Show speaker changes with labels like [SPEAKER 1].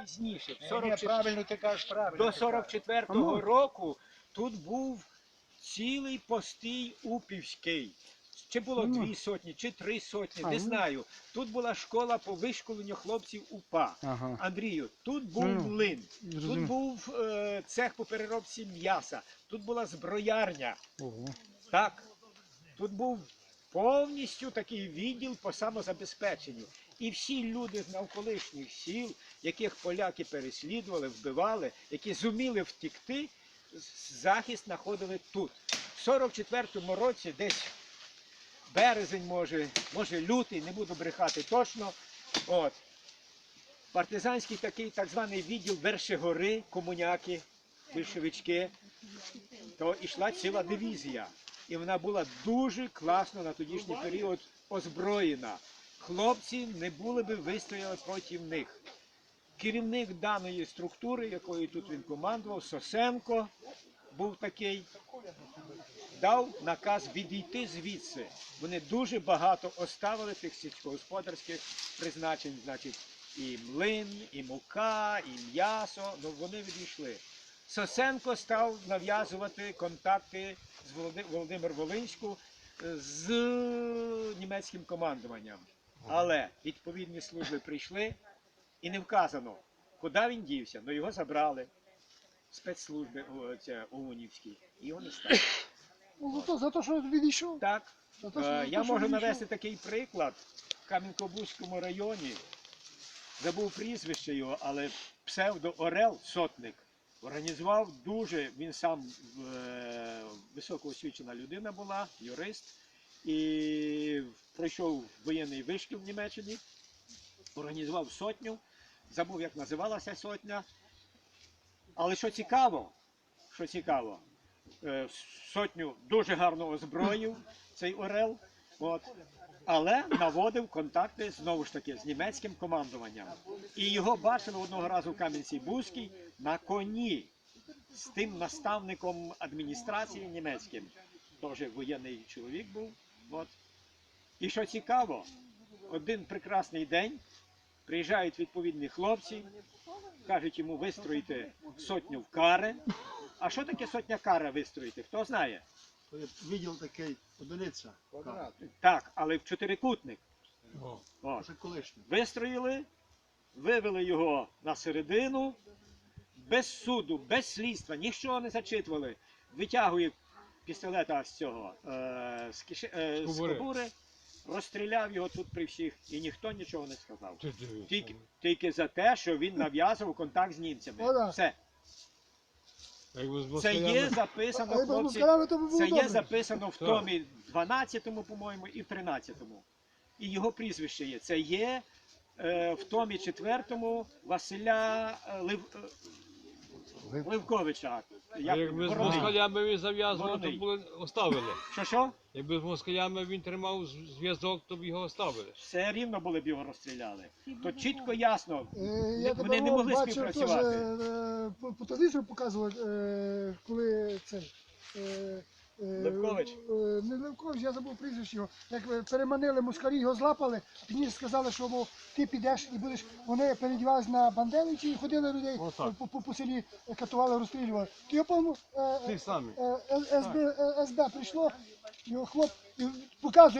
[SPEAKER 1] пізніше. в 44
[SPEAKER 2] правильно ти кажеш, правильно.
[SPEAKER 1] до 44-го року тут був цілий постій Упівський. Чи було
[SPEAKER 3] Ну.
[SPEAKER 1] дві сотні, чи три сотні,
[SPEAKER 3] А,
[SPEAKER 1] не знаю. Тут була школа по вишколенню хлопців УПА.
[SPEAKER 3] Ага.
[SPEAKER 1] Андрію, тут був
[SPEAKER 3] Ну,
[SPEAKER 1] млин, тут був е, цех по переробці м'яса, тут була зброярня.
[SPEAKER 3] Ого.
[SPEAKER 1] Так, тут був повністю такий відділ по самозабезпеченню. І всі люди з навколишніх сіл, яких поляки переслідували, вбивали, які зуміли втікти, захист знаходили тут. В 44-му році, десь березень, може, може лютий, не буду брехати точно. От. Партизанський такий так званий відділ Вершигори, комуняки, більшовички, то йшла ціла дивізія. І вона була дуже класно на тодішній період озброєна. Хлопці не були би вистояли проти них. Керівник даної структури, якою тут він командував, Сосенко, був такий, дав наказ відійти звідси. Вони дуже багато оставили тих сільськогосподарських призначень, значить, і млин, і мука, і м'ясо, ну вони відійшли. Сосенко став нав'язувати контакти з Володи- Володимир Волинську е, з німецьким командуванням. Але відповідні служби прийшли і не вказано, куди він дівся. Ну його забрали. Спецслужби ОУНівські. І його не стало.
[SPEAKER 3] Ну, за то, за те, що відійшов.
[SPEAKER 1] Так,
[SPEAKER 3] За те,
[SPEAKER 1] Е,
[SPEAKER 3] що,
[SPEAKER 1] Я можу навести такий приклад. В Кам'янко-Бузькому районі забув прізвище його, але псевдо Орел Сотник організував дуже, він сам е, високоосвічена людина була, юрист, і пройшов воєнний вишкіл в Німеччині, організував сотню, забув, як називалася сотня. Але що цікаво, що цікаво, е, сотню дуже гарно озброїв цей Орел, от, але наводив контакти знову ж таки з німецьким командуванням. І його бачили одного разу в Кам'янці-Бузькій на коні з тим наставником адміністрації німецьким. Теж воєнний чоловік був. От. І що цікаво, один прекрасний день приїжджають відповідні хлопці, кажуть йому вистроїти сотню в каре. А що таке сотня каре вистроїти? Хто знає?
[SPEAKER 4] Відділ такий, одиниця.
[SPEAKER 2] Квадрат.
[SPEAKER 1] Так, але в чотирикутник. О,
[SPEAKER 4] Це колишній.
[SPEAKER 1] вистроїли, вивели його на середину, без суду, без слідства, нічого не зачитували. Витягує пістолета з цього е, з, киши, е, з
[SPEAKER 5] Кобури.
[SPEAKER 1] кобури, розстріляв його тут при всіх, і ніхто нічого не сказав.
[SPEAKER 5] Ти дивись.
[SPEAKER 1] Тільки, тільки за те, що він нав'язував контакт з німцями. Все. Це є записано,
[SPEAKER 3] А якби
[SPEAKER 1] хлопці.
[SPEAKER 3] москалями, то би було
[SPEAKER 1] Це є
[SPEAKER 3] добре.
[SPEAKER 1] записано в томі 12, по-моєму, і в 13. І його прізвище є. Це є е, в томі 4 Василя е, Лев, е, Левковича. Як
[SPEAKER 5] якби з москалями він зав'язував, то були оставили.
[SPEAKER 1] Що що?
[SPEAKER 5] Якби з москалями він тримав з- зв'язок, то б його оставили.
[SPEAKER 1] Все рівно були б його розстріляли. То чітко ясно.
[SPEAKER 3] Е, Я
[SPEAKER 1] вони не могли
[SPEAKER 3] бачив теж
[SPEAKER 1] співпрацювати.
[SPEAKER 3] е, по, по телевізору показували, е, коли це. е, е,
[SPEAKER 1] Левкович?
[SPEAKER 3] е, Не Левкович, я забув прізвище його. Як е, переманили москалі, його злапали, пізніше сказали, що мов, ти підеш і будеш. Вони передівались на бандерівці і ходили людей
[SPEAKER 5] Отак.
[SPEAKER 3] по, по, по селі, е, катували, розстрілювали. То його, по-моєму, е, е,
[SPEAKER 5] самі.
[SPEAKER 3] е, СБ, е, СБ прийшло, його хлоп і показує.